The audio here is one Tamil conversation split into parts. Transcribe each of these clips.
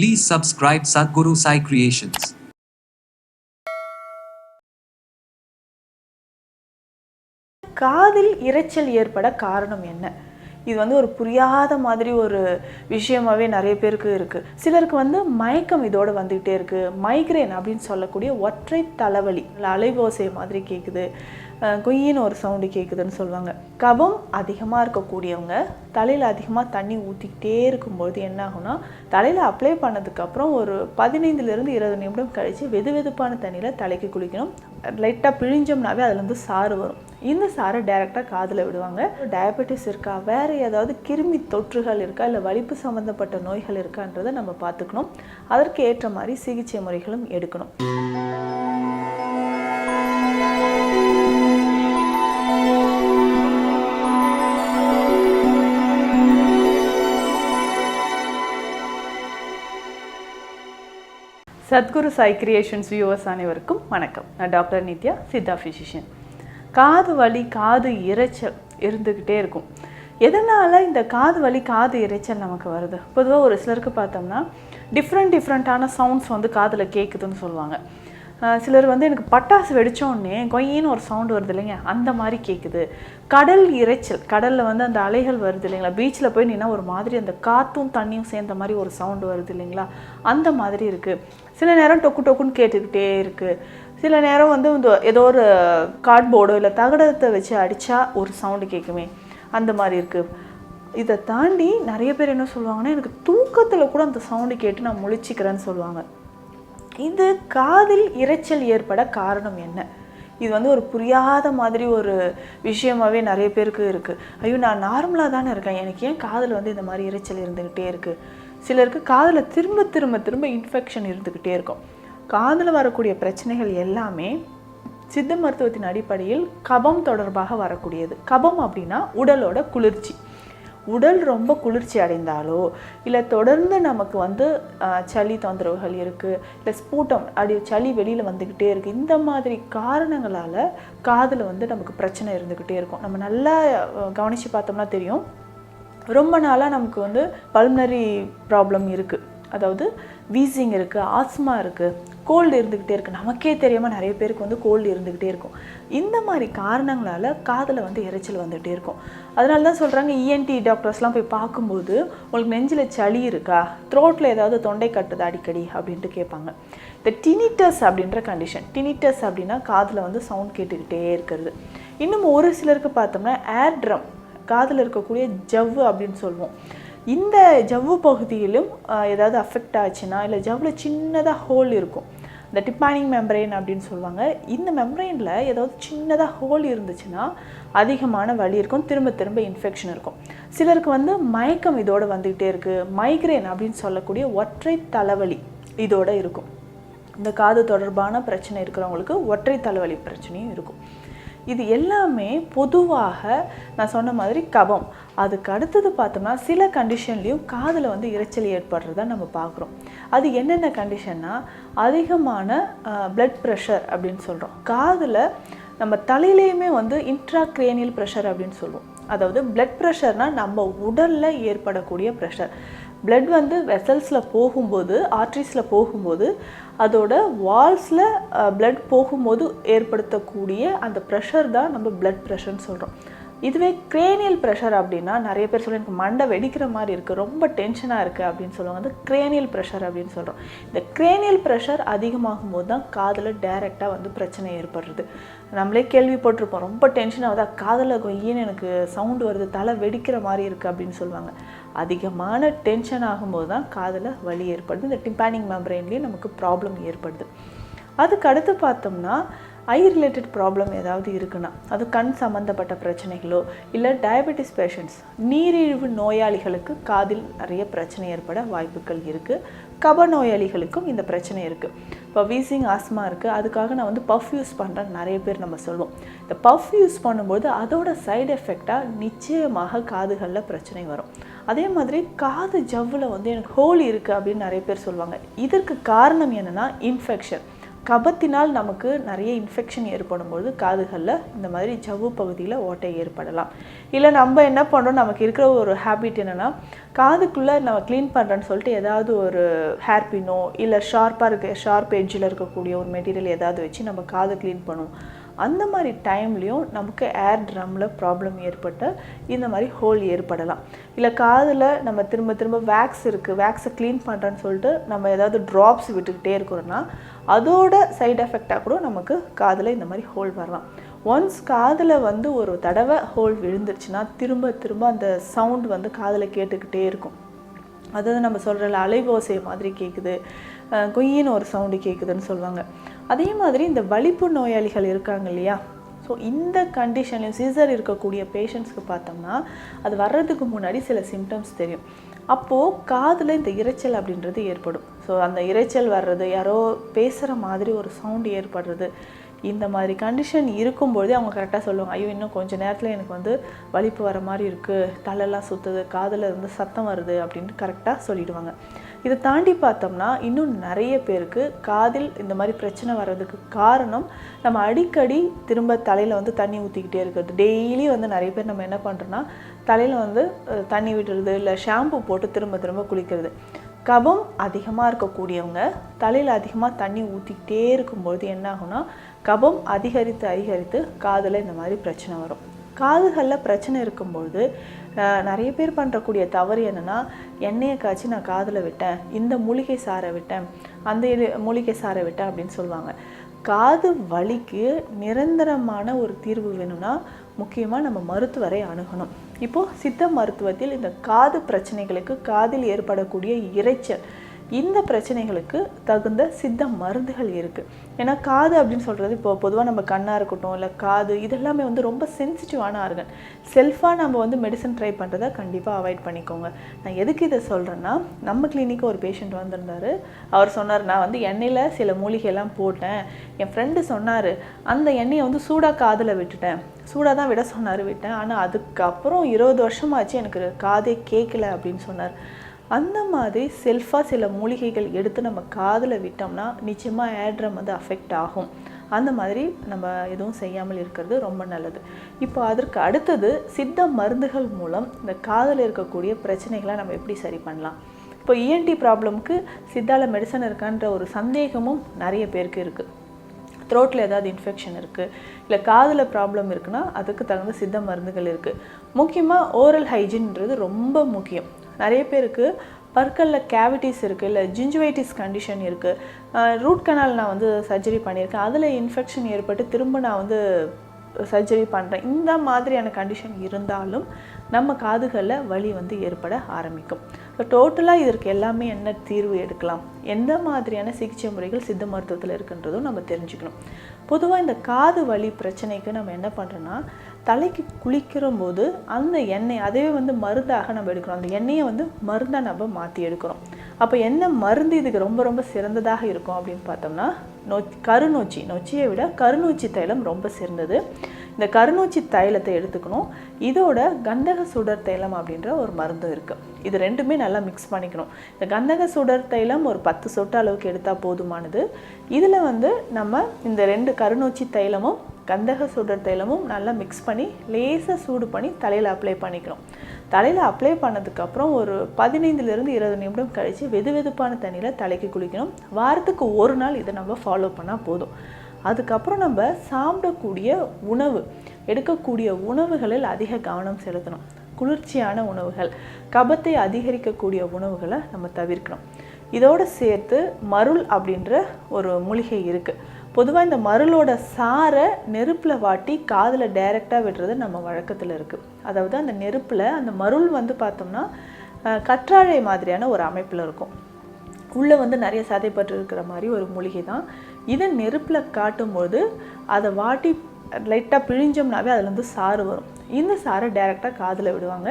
Please subscribe Sadhguru Sai Creations. காதில் இரைச்சல் ஏற்பட காரணம் என்ன? இது வந்து ஒரு புரியாத மாதிரி ஒரு விஷயமாவே நிறைய பேருக்கு இருக்குது சிலருக்கு வந்து மயக்கம் இதோட வந்துக்கிட்டே இருக்குது மைக்ரேன் அப்படின்னு சொல்லக்கூடிய ஒற்றை தலைவலி இல்லை அலைவோசை மாதிரி கேட்குது குயின்னு ஒரு சவுண்டு கேட்குதுன்னு சொல்லுவாங்க. கபம் அதிகமாக இருக்கக்கூடியவங்க தலையில் அதிகமாக தண்ணி ஊற்றிக்கிட்டே இருக்கும்பொழுது என்ன ஆகும்னா தலையில் அப்ளை பண்ணதுக்கப்புறம் ஒரு பதினைந்துலேருந்து இருபது நிமிடம் கழித்து வெது வெதுப்பான தண்ணியில் தலைக்கு குளிக்கணும். லைட்டாக பிழிஞ்சோம்னாவே அதுலேருந்து சாறு வரும். இந்த சாரை டைரெக்டாக காதில் விடுவாங்க. டயபெட்டிஸ் இருக்கா வேறு ஏதாவது கிருமி தொற்றுகள் இருக்கா இல்லை வலிப்பு சம்மந்தப்பட்ட நோய்கள் இருக்கான்றதை நம்ம பார்த்துக்கணும். அதற்கு ஏற்ற மாதிரி சிகிச்சை முறைகளும் எடுக்கணும். சத்குரு சாய் கிரியேஷன்ஸ் வியூவர்ஸ் அனைவருக்கும் வணக்கம். நான் டாக்டர் நித்யா சித்தா ஃபிசிஷியன் காது வலி காது இரைச்சல் இருந்துக்கிட்டே இருக்கும். எதனால் இந்த காது வலி காது இரைச்சல் நமக்கு வருது? பொதுவாக ஒரு சிலருக்கு பார்த்தோம்னா டிஃப்ரெண்ட் டிஃப்ரெண்ட்டான சவுண்ட்ஸ் வந்து காதில் கேட்குதுன்னு சொல்லுவாங்க. சிலர் வந்து எனக்கு பட்டாசு வெடித்தோடனே கொய்யின்னு ஒரு சவுண்டு வருது இல்லைங்க. அந்த மாதிரி கேட்குது கடல் இரைச்சல் கடலில் வந்து அந்த அலைகள் வருது இல்லைங்களா? பீச்சில் போய் நின்னா ஒரு மாதிரி அந்த காற்றும் தண்ணியும் சேர்ந்த மாதிரி ஒரு சவுண்டு வருது இல்லைங்களா? அந்த மாதிரி இருக்குது சில நேரம் டொக்கு டொக்குன்னு கேட்டுக்கிட்டே இருக்குது சில நேரம் வந்து இந்த ஏதோ ஒரு கார்ட்போர்டோ இல்லை தகடத்தை வச்சு அடித்தா ஒரு சவுண்டு கேட்குமே அந்த மாதிரி இருக்குது இதை தாண்டி நிறைய பேர் என்ன சொல்லுவாங்கன்னா எனக்கு தூக்கத்தில் கூட அந்த சவுண்டு கேட்டு நான் முழிச்சிக்கிறேன்னு சொல்லுவாங்க. இது காதில் இரைச்சல் ஏற்பட காரணம் என்ன? இது வந்து ஒரு புரியாத மாதிரி ஒரு விஷயமாகவே நிறைய பேருக்கு இருக்குது ஐயோ நான் நார்மலாக தானே இருக்கேன். எனக்கு ஏன் காதில் வந்து இந்த மாதிரி இரைச்சல் இருந்துக்கிட்டே இருக்குது சிலருக்கு காதில் திரும்ப திரும்ப திரும்ப இன்ஃபெக்ஷன் இருந்துக்கிட்டே இருக்கும். காதில் வரக்கூடிய பிரச்சனைகள் எல்லாமே சித்த மருத்துவத்தின் அடிப்படையில் கபம் தொடர்பாக வரக்கூடியது. கபம் அப்படின்னா உடலோட குளிர்ச்சி. உடல் ரொம்ப குளிர்ச்சி அடைந்தாலோ இல்லை தொடர்ந்து நமக்கு வந்து சளி தொந்தரவுகள் இருக்குது இல்லை ஸ்பூட்டம் அப்படி சளி வெளியில் வந்துக்கிட்டே இருக்குது இந்த மாதிரி காரணங்களால் காதில் வந்து நமக்கு பிரச்சனை இருந்துக்கிட்டே இருக்கும். நம்ம நல்லா கவனித்து பார்த்தோம்னா தெரியும். ரொம்ப நாளாக நமக்கு வந்து பல்மனரி ப்ராப்ளம் இருக்குது அதாவது வீசிங் இருக்குது ஆஸ்மா இருக்குது கோல்டு இருந்துக்கிட்டே இருக்குது நமக்கே தெரியாமல் நிறைய பேருக்கு வந்து கோல்டு இருந்துக்கிட்டே இருக்கும். இந்த மாதிரி காரணங்களால் காதில் வந்து இரைச்சல் வந்துகிட்டே இருக்கும். அதனால தான் சொல்கிறாங்க இஎன்டி டாக்டர்ஸ்லாம் போய் பார்க்கும்போது உங்களுக்கு நெஞ்சில் சளி இருக்கா? த்ரோட்டில் ஏதாவது தொண்டை கட்டுதா அடிக்கடி? அப்படின்ட்டு கேட்பாங்க. இந்த டினிட்டஸ் அப்படின்ற கண்டிஷன் டினிட்டஸ் அப்படின்னா காதில் வந்து சவுண்ட் கேட்டுக்கிட்டே இருக்கிறது. இன்னும் ஒரு சிலருக்கு பார்த்தோம்னா ஏர் ட்ரம் காதில் இருக்கக்கூடிய ஜவ்வு அப்படின்னு சொல்லுவோம் இந்த ஜவ்வு பகுதியிலும் ஏதாவது அஃபெக்ட் ஆச்சுன்னா இல்லை ஜவ்வில் சின்னதாக ஹோல் இருக்கும். இந்த டிப்பானிங் மெம்பரேன் அப்படின்னு சொல்லுவாங்க. இந்த மெம்பரேனில் ஏதாவது சின்னதாக ஹோல் இருந்துச்சுன்னா அதிகமான வலி இருக்கும். திரும்ப திரும்ப இன்ஃபெக்ஷன் இருக்கும். சிலருக்கு வந்து மயக்கம் இதோடு வந்துக்கிட்டே இருக்குது மைக்ரேன் அப்படின்னு சொல்லக்கூடிய ஒற்றை தலைவலி இதோடு இருக்கும். இந்த காது தொடர்பான பிரச்சனை இருக்கிறவங்களுக்கு ஒற்றை தலைவலி பிரச்சனையும் இருக்கும். இது எல்லாமே பொதுவாக நான் சொன்ன மாதிரி கபம். அதுக்கு அடுத்தது பார்த்தோம்னா சில கண்டிஷன்லேயும் காதில் வந்து இரைச்சல் ஏற்படுறத நம்ம பார்க்குறோம். அது என்னென்ன கண்டிஷன்னா அதிகமான பிளட் ப்ரெஷர் அப்படின்னு சொல்கிறோம் காதில் நம்ம தலையிலையுமே வந்து இன்ட்ராக்ரேனியல் ப்ரெஷர் அப்படின்னு சொல்லுவோம் அதாவது பிளட் ப்ரெஷர்னால் நம்ம உடலில் ஏற்படக்கூடிய ப்ரெஷர் பிளட் வந்து வெசல்ஸில் போகும்போது ஆர்ட்ரிஸில் போகும்போது அதோட வால்ஸில் பிளட் போகும்போது ஏற்படுத்தக்கூடிய அந்த ப்ரெஷர் தான் நம்ம பிளட் ப்ரெஷர்னு சொல்கிறோம் இதுவே கிரேனியல் ப்ரெஷர் அப்படின்னா நிறைய பேர் சொல்லி எனக்கு மண்டை வெடிக்கிற மாதிரி இருக்குது ரொம்ப டென்ஷனாக இருக்குது அப்படின்னு சொல்லுவாங்க. அது கிரேனியல் ப்ரெஷர் அப்படின்னு சொல்கிறோம் இந்த கிரேனியல் ப்ரெஷர் அதிகமாகும் போது தான் காதில் டைரெக்டாக வந்து பிரச்சனை ஏற்படுறது. நம்மளே கேள்விப்பட்டிருப்போம் ரொம்ப டென்ஷன் ஆகுதா? காதில் கொய்யின்னு எனக்கு சவுண்டு வருது தலை வெடிக்கிற மாதிரி இருக்குது அப்படின்னு சொல்லுவாங்க. அதிகமான டென்ஷன் ஆகும்போது தான் காதில் வலி ஏற்படுது. இந்த டிம்பானிங் மெம்பரைன்லேயும் நமக்கு ப்ராப்ளம் ஏற்படுது. அதுக்கு அடுத்து பார்த்தோம்னா ஐ ரிலேட்டட் ப்ராப்ளம் ஏதாவது இருக்குன்னா அது கண் சம்மந்தப்பட்ட பிரச்சனைகளோ இல்லை டயபெட்டிஸ் பேஷண்ட்ஸ் நீரிழிவு நோயாளிகளுக்கு காதில் நிறைய பிரச்சனை ஏற்பட வாய்ப்புகள் இருக்குது கப நோயாளிகளுக்கும் இந்த பிரச்சனை இருக்குது இப்போ வீசிங் ஆஸ்மா இருக்குது அதுக்காக நான் வந்து பஃப் யூஸ் பண்ணுறேன் நிறைய பேர் நம்ம சொல்லுவோம். இந்த பஃப் யூஸ் பண்ணும்போது அதோட சைடு எஃபெக்டாக நிச்சயமாக காதுகளில் பிரச்சனை வரும். அதே மாதிரி காது ஜவ்வில் வந்து எனக்கு ஹோல் இருக்குது அப்படின்னு நிறைய பேர் சொல்லுவாங்க. இதற்கு காரணம் என்னென்னா இன்ஃபெக்ஷன் கபத்தினால் நமக்கு நிறைய இன்ஃபெக்ஷன் ஏற்படும்போது காதுகளில் இந்த மாதிரி ஜவ்வு பகுதியில் ஓட்டை ஏற்படலாம். இல்லை நம்ம என்ன பண்ணுறோம் நமக்கு இருக்கிற ஒரு ஹேபிட் என்னென்னா காதுக்குள்ளே நம்ம க்ளீன் பண்ணுறேன்னு சொல்லிட்டு ஏதாவது ஒரு ஹேர் பின்னோ இல்லை ஷார்ப்பாக இருக்க ஷார்ப் எட்ஜில் இருக்கக்கூடிய ஒரு மெட்டீரியல் ஏதாவது வச்சு நம்ம காது க்ளீன் பண்ணுவோம். அந்த மாதிரி டைம்லேயும் நமக்கு ஏர் ட்ரம்மில் ப்ராப்ளம் ஏற்பட்டு இந்த மாதிரி ஹோல் ஏற்படலாம். இல்லை காதில் நம்ம திரும்ப திரும்ப வேக்ஸ் இருக்குது வேக்ஸை க்ளீன் பண்ணுறேன்னு சொல்லிட்டு நம்ம ஏதாவது ட்ராப்ஸ் விட்டுக்கிட்டே இருக்கிறோன்னா அதோட சைடு எஃபெக்டாக கூட நமக்கு காதில் இந்த மாதிரி ஹோல் வரலாம். ஒன்ஸ் காதில் வந்து ஒரு தடவை ஹோல் விழுந்துருச்சுன்னா திரும்ப திரும்ப அந்த சவுண்ட் வந்து காதில் கேட்டுக்கிட்டே இருக்கும். அதாவது நம்ம சொல்கிறல அலைவோசை மாதிரி கேட்குது கொய்யின்னு ஒரு சவுண்டு கேட்குதுன்னு சொல்லுவாங்க. அதே மாதிரி இந்த வலிப்பு நோயாளிகள் இருக்காங்க இல்லையா? ஸோ இந்த கண்டிஷன்லையும் சீசர் இருக்கக்கூடிய பேஷண்ட்ஸ்க்கு பார்த்தோம்னா அது வர்றதுக்கு முன்னாடி சில சிம்டம்ஸ் தெரியும். அப்போது காதில் இந்த இரைச்சல் அப்படின்றது ஏற்படும். ஸோ அந்த இரைச்சல் வர்றது யாரோ பேசுகிற மாதிரி ஒரு சவுண்டு ஏற்படுறது இந்த மாதிரி கண்டிஷன் இருக்கும்பொழுதே அவங்க கரெக்டாக சொல்லுவாங்க ஐயோ இன்னும் கொஞ்சம் நேரத்தில் எனக்கு வந்து வலிப்பு வர மாதிரி இருக்குது தலையெல்லாம் சுற்றுது காதில் இருந்து சத்தம் வருது அப்படின்ட்டு கரெக்டாக சொல்லிடுவாங்க. இதை தாண்டி பார்த்தோம்னா இன்னும் நிறைய பேருக்கு காதில் இந்த மாதிரி பிரச்சனை வர்றதுக்கு காரணம் நம்ம அடிக்கடி திரும்ப தலையில் வந்து தண்ணி ஊற்றிக்கிட்டே இருக்கிறது. டெய்லி வந்து நிறைய பேர் நம்ம என்ன பண்ணுறோன்னா தலையில் வந்து தண்ணி விடுறது இல்லை ஷாம்பு போட்டு திரும்ப திரும்ப குளிக்கிறது. கபம் அதிகமாக இருக்கக்கூடியவங்க தலையில் அதிகமாக தண்ணி ஊற்றிக்கிட்டே இருக்கும்பொழுது என்ன ஆகும்னா கபம் அதிகரித்து அதிகரித்து காதில் இந்த மாதிரி பிரச்சனை வரும். காதுகளில் பிரச்சனை இருக்கும்பொழுது நிறைய பேர் பண்ணுறக்கூடிய தவறு என்னென்னா எண்ணெயை காய்ச்சி நான் காதில் விட்டேன். இந்த மூலிகை சாரை விட்டேன். அந்த இது மூலிகை சாரை விட்டேன் அப்படின்னு சொல்லுவாங்க. காது வலிக்கு நிரந்தரமான ஒரு தீர்வு வேணும்னா முக்கியமாக நம்ம மருத்துவரை அணுகணும். இப்போது சித்த மருத்துவத்தில் இந்த காது பிரச்சனைகளுக்கு காதில் ஏற்படக்கூடிய இரைச்சல் இந்த பிரச்சனைகளுக்கு தகுந்த சித்த மருந்துகள் இருக்குது ஏன்னா காது அப்படின்னு சொல்கிறது இப்போ பொதுவாக நம்ம கண்ணாக இருக்கட்டும் இல்லை காது இதெல்லாமே வந்து ரொம்ப சென்சிட்டிவான ஆர்கன் செல்ஃபாக நம்ம வந்து மெடிசன் ட்ரை பண்ணுறதை கண்டிப்பாக அவாய்ட் பண்ணிக்கோங்க. நான் எதுக்கு இதை சொல்கிறேன்னா நம்ம கிளினிக்கு ஒரு பேஷண்ட் வந்திருந்தாரு. அவர் சொன்னார் நான் வந்து எண்ணெயில் சில மூலிகையெல்லாம் போட்டேன். என் ஃப்ரெண்டு சொன்னார் அந்த எண்ணெயை வந்து சூடாக காதில் விட்டுட்டேன். சூடாக தான் விட சொன்னார் விட்டேன். ஆனால் அதுக்கப்புறம் இருபது வருஷமாச்சு எனக்கு காதே கேட்கல அப்படின்னு சொன்னார். அந்த மாதிரி செல்ஃபாக சில மூலிகைகள் எடுத்து நம்ம காதில் விட்டோம்னா நிச்சயமாக ஏட்ரம் வந்து அஃபெக்ட் ஆகும். அந்த மாதிரி நம்ம எதுவும் செய்யாமல் இருக்கிறது ரொம்ப நல்லது. இப்போ அதற்கு அடுத்தது சித்த மருந்துகள் மூலம் இந்த காதில் இருக்கக்கூடிய பிரச்சனைகளை நம்ம எப்படி சரி பண்ணலாம்? இப்போ இஎன்டி ப்ராப்ளம்க்கு சித்தால மெடிசன் இருக்கான்ற ஒரு சந்தேகமும் நிறைய பேருக்கு இருக்குது த்ரோட்டில் ஏதாவது இன்ஃபெக்ஷன் இருக்குது இல்லை காதில் ப்ராப்ளம் இருக்குன்னா அதுக்கு தகுந்த சித்த மருந்துகள் இருக்குது முக்கியமாக ஓரல் ஹைஜின்ன்றது ரொம்ப முக்கியம். நிறைய பேருக்கு பற்களில் கேவிட்டிஸ் இருக்குது இல்லை ஜிஞ்சுவைட்டிஸ் கண்டிஷன் இருக்குது ரூட் கனால் நான் வந்து சர்ஜரி பண்ணியிருக்கேன். அதில் இன்ஃபெக்ஷன் ஏற்பட்டு திரும்ப நான் வந்து சர்ஜரி பண்ணுறேன் இந்த மாதிரியான கண்டிஷன் இருந்தாலும் நம்ம காதுகளில் வலி வந்து ஏற்பட ஆரம்பிக்கும். ஸோ டோட்டலாக இதற்கு எல்லாமே என்ன தீர்வு எடுக்கலாம்? எந்த மாதிரியான சிகிச்சை முறைகள் சித்த மருத்துவத்தில் இருக்குன்றதும் நம்ம தெரிஞ்சுக்கணும். பொதுவாக இந்த காது வலி பிரச்சனைக்கு நம்ம என்ன பண்ணுறோன்னா தலைக்கு குளிக்கிற போது அந்த எண்ணெய் அதே வந்து மருந்தாக நம்ம எடுக்கிறோம். அந்த எண்ணெயை வந்து மருந்தாக நம்ம மாற்றி எடுக்கிறோம். அப்போ என்ன மருந்து இதுக்கு ரொம்ப ரொம்ப சிறந்ததாக இருக்கும் அப்படின்னு பார்த்தோம்னா நொ கருநொச்சி. நொச்சியை விட கருநொச்சி தைலம் ரொம்ப சிறந்தது. இந்த கருநொச்சி தைலத்தை எடுத்துக்கணும். இதோட கந்தக சுடர் தைலம் அப்படின்ற ஒரு மருந்து இருக்குது இது ரெண்டுமே நல்லா மிக்ஸ் பண்ணிக்கணும். இந்த கந்தக சுடர் தைலம் ஒரு பத்து சொட்டு அளவுக்கு எடுத்தால் போதுமானது. இதில் வந்து நம்ம இந்த ரெண்டு கருநூச்சி தைலமும் கந்தக சுடர் தைலமும் நல்லா மிக்ஸ் பண்ணி லேசாக சூடு பண்ணி தலையில் அப்ளை பண்ணிக்கணும் தலையில் அப்ளை பண்ணதுக்கப்புறம் ஒரு பதினைந்துலேருந்து இருபது நிமிடம் கழித்து வெது வெதுப்பான தண்ணியில் தலைக்கு குளிக்கணும். வாரத்துக்கு ஒரு நாள் இதை நம்ம ஃபாலோ பண்ணால் போதும். அதுக்கப்புறம் நம்ம சாப்பிடக்கூடிய உணவு எடுக்கக்கூடிய உணவுகளில் அதிக கவனம் செலுத்தணும். குளிர்ச்சியான உணவுகள் கபத்தை அதிகரிக்கக்கூடிய உணவுகளை நம்ம தவிர்க்கணும். இதோடு சேர்த்து மருள் அப்படின்ற ஒரு மூலிகை இருக்குது பொதுவாக இந்த மருளோட சாரை நெருப்பில் வாட்டி காதில் டைரெக்டாக விடுறது நம்ம வழக்கத்தில் இருக்குது அதாவது அந்த நெருப்பில் அந்த மருள் வந்து பார்த்தோம்னா கற்றாழை மாதிரியான ஒரு அமைப்பில் இருக்கும். உள்ளே வந்து நிறைய சதைப்பட்டு இருக்கிற மாதிரி ஒரு மூலிகை தான். இதை நெருப்பில் காட்டும்போது அதை வாட்டி லைட்டாக பிழிஞ்சோம்னாவே அதுலேருந்து சாறு வரும். இந்த சாரை டைரெக்டாக காதில் விடுவாங்க.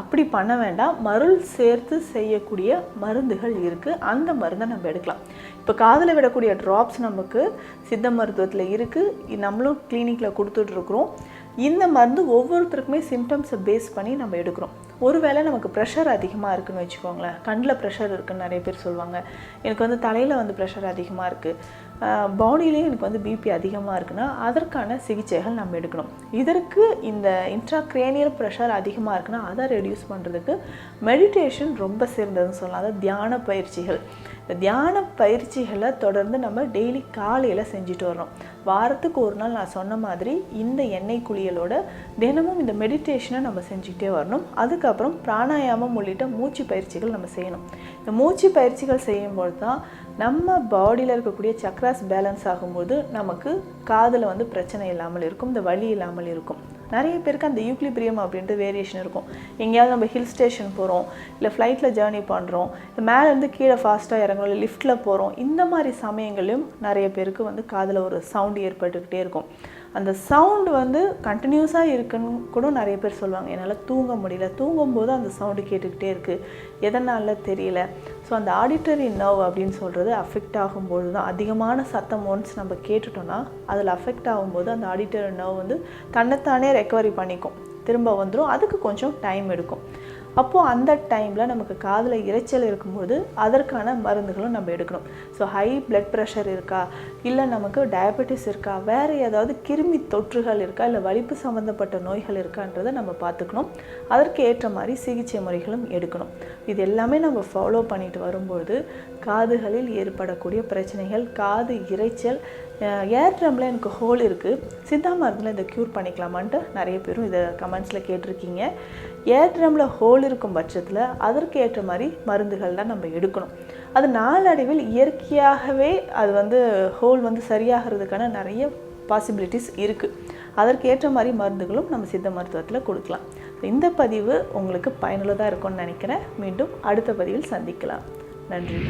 அப்படி பண்ண வேண்டாம். மருள் சேர்த்து செய்யக்கூடிய மருந்துகள் இருக்குது அந்த மருந்தை நம்ம எடுக்கலாம். இப்போ காதில் விடக்கூடிய ட்ராப்ஸ் நமக்கு சித்த மருத்துவத்தில் இருக்குது நம்மளும் கிளினிக்கில் கொடுத்துட்ருக்குறோம் இந்த மருந்து ஒவ்வொருத்தருக்குமே சிம்டம்ஸை பேஸ் பண்ணி நம்ம எடுக்கிறோம். ஒருவேளை நமக்கு ப்ரெஷர் அதிகமாக இருக்குன்னு வச்சுக்கோங்களேன். கண்ணில் ப்ரெஷர் இருக்குன்னு நிறைய பேர் சொல்லுவாங்க. எனக்கு வந்து தலையில் வந்து ப்ரெஷர் அதிகமாக இருக்குது பாடியிலையும் எனக்கு வந்து பிபி அதிகமாக இருக்குன்னா அதற்கான சிகிச்சைகள் நம்ம எடுக்கணும். இதற்கு இந்த இன்ட்ராக்ரேனியல் ப்ரெஷர் அதிகமாக இருக்குன்னா அதை ரெடியூஸ் பண்ணுறதுக்கு மெடிடேஷன் ரொம்ப சிறந்ததுன்னு சொல்லலாம். அதாவது தியான பயிற்சிகள். இந்த தியான பயிற்சிகளை தொடர்ந்து நம்ம டெய்லி காலையில் செஞ்சுட்டு வரோம் வாரத்துக்கு ஒரு நாள் நான் சொன்ன மாதிரி இந்த எண்ணெய் குளியலோட தினமும் இந்த மெடிடேஷனை நம்ம செஞ்சுக்கிட்டே வரணும். அதுக்கப்புறம் பிராணாயாமம் உள்ளிட்ட மூச்சு பயிற்சிகள் நம்ம செய்யணும். இந்த மூச்சு பயிற்சிகள் செய்யும்போது தான் நம்ம பாடியில் இருக்கக்கூடிய சக்ராஸ் பேலன்ஸ் ஆகும்போது நமக்கு காதில் வந்து பிரச்சனை இல்லாமல் இருக்கும் இந்த வலி இல்லாமல் இருக்கும். நிறைய பேருக்கு அந்த யூக்லிபிரியம் அப்படின்ட்டு வேரியேஷன் இருக்கும். எங்கேயாவது நம்ம ஹில் ஸ்டேஷன் போகிறோம் இல்லை ஃப்ளைட்டில் ஜேர்னி பண்ணுறோம் மேலேருந்து கீழே ஃபாஸ்ட்டாக இறங்குறோம் இல்லை லிஃப்ட்டில் போகிறோம் இந்த மாதிரி சமயங்களையும் நிறைய பேருக்கு வந்து காதில் ஒரு சவுண்ட் ஏற்பட்டுக்கிட்டே இருக்கும். அந்த சவுண்டு வந்து கண்டினியூஸாக இருக்குன்னு கூட நிறைய பேர் சொல்லுவாங்க. என்னால் தூங்க முடியல. தூங்கும்போது அந்த சவுண்டு கேட்டுக்கிட்டே இருக்குது எதனால தெரியல? ஸோ அந்த ஆடிட்டரி நர்வ் அப்படின்னு சொல்கிறது அஃபெக்ட் ஆகும்போது தான் அதிகமான சத்தம் ஒன்ஸ் நம்ம கேட்டுட்டோம்னா அதில் அஃபெக்ட் ஆகும்போது அந்த ஆடிட்டரி நர்வ் வந்து தன்னைத்தானே ரெக்கவரி பண்ணிக்கும். திரும்ப வந்துடும் அதுக்கு கொஞ்சம் டைம் எடுக்கும். அப்போது அந்த டைமில் நமக்கு காதில் இரைச்சல் இருக்கும்போது அதற்கான மருந்துகளும் நம்ம எடுக்கணும் ஸோ ஹை பிளட் ப்ரெஷர் இருக்கா? இல்லை நமக்கு டயபெட்டிஸ் இருக்கா? வேறு ஏதாவது கிருமி தொற்றுகள் இருக்கா? இல்லை வலிப்பு சம்மந்தப்பட்ட நோய்கள் இருக்கான்றதை நம்ம பார்த்துக்கணும். அதற்கு ஏற்ற மாதிரி சிகிச்சை முறைகளும் எடுக்கணும். இது எல்லாமே நம்ம ஃபாலோ பண்ணிட்டு வரும்போது காதுகளில் ஏற்படக்கூடிய பிரச்சனைகள் காது இரைச்சல் ஏர் ட்ரம்மில் எனக்கு ஹோல் இருக்குது சித்தா மருந்தில் இதை க்யூர் பண்ணிக்கலாமான்ட்டு நிறைய பேரும் இதை கமெண்ட்ஸில் கேட்டிருக்கீங்க. ஏர் ஹோல் இருக்கும் பட்சத்தில் அதற்கு ஏற்ற மாதிரி மருந்துகள்லாம் நம்ம எடுக்கணும். அது நாளடைவில் இயற்கையாகவே அது வந்து ஹோல் வந்து சரியாகிறதுக்கான நிறைய பாசிபிலிட்டிஸ் இருக்குது அதற்கு ஏற்ற மாதிரி மருந்துகளும் நம்ம சித்த மருத்துவத்தில் கொடுக்கலாம். இந்த பதிவு உங்களுக்கு பயனுள்ளதாக இருக்கும்னு நினைக்கிறேன். மீண்டும் அடுத்த பதிவில் சந்திக்கலாம். நன்றி.